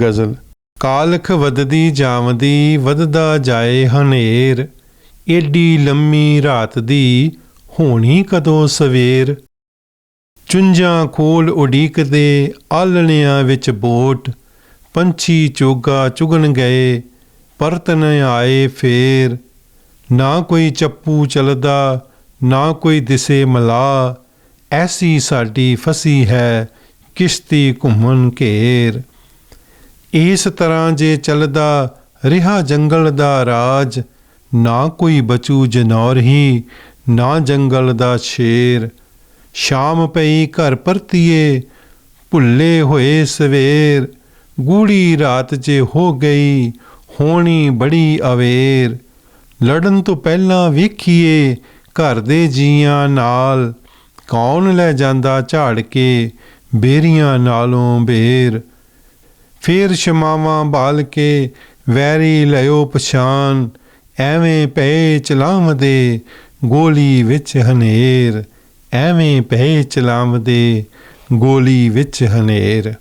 ਗਜ਼ਲ। ਕਾਲਖ ਵਧਦੀ ਜਾਵਦੀ, ਵਧਦਾ ਜਾਏ ਹਨੇਰ। ਏਡੀ ਲੰਮੀ ਰਾਤ ਦੀ ਹੋਣੀ ਕਦੋਂ ਸਵੇਰ। ਚੁੰਝਾਂ ਖੋਲ ਉਡੀਕਦੇ ਆਲਣਿਆਂ ਵਿੱਚ ਬੋਟ। ਪੰਛੀ ਚੋਗਾ ਚੁਗਣ ਗਏ, ਪਰਤਨ ਆਏ ਫੇਰ। ਨਾ ਕੋਈ ਚੱਪੂ ਚਲਦਾ, ਨਾ ਕੋਈ ਦਿਸੇ ਮਲਾ। ਐਸੀ ਸਾਡੀ ਫਸੀ ਹੈ ਕਿਸ਼ਤੀ ਘੁੰਮਣ ਘੇਰ। ਇਸ ਤਰ੍ਹਾਂ ਜੇ ਚੱਲਦਾ ਰਿਹਾ ਜੰਗਲ ਦਾ ਰਾਜ, ਨਾ ਕੋਈ ਬਚੂ ਜਨੌਰ ਹੀ, ਨਾ ਜੰਗਲ ਦਾ ਸ਼ੇਰ। ਸ਼ਾਮ ਪਈ ਘਰ ਪਰਤੀਏ, ਭੁੱਲੇ ਹੋਏ ਸਵੇਰ। ਗੂੜੀ ਰਾਤ ਜੇ ਹੋ ਗਈ, ਹੋਣੀ ਬੜੀ ਅਵੇਰ। ਲੜਨ ਤੋਂ ਪਹਿਲਾਂ ਵੇਖੀਏ ਘਰ ਦੇ ਜੀਆਂ ਨਾਲ, ਕੌਣ ਲੈ ਜਾਂਦਾ ਝਾੜ ਕੇ ਬੇਰੀਆਂ ਨਾਲੋਂ ਬੇਰ। ਫੇਰ ਸ਼ਮਾਵਾਂ ਬਾਲ ਕੇ ਵੈਰੀ ਲਿਓ ਪਛਾਨ ਐਵੇਂ ਪਏ ਚਲਾਵਦੇ ਗੋਲੀ ਵਿੱਚ ਹਨੇਰ, ਐਵੇਂ ਪਏ ਚਲਾਵਦੇ ਗੋਲੀ ਵਿੱਚ ਹਨੇਰ।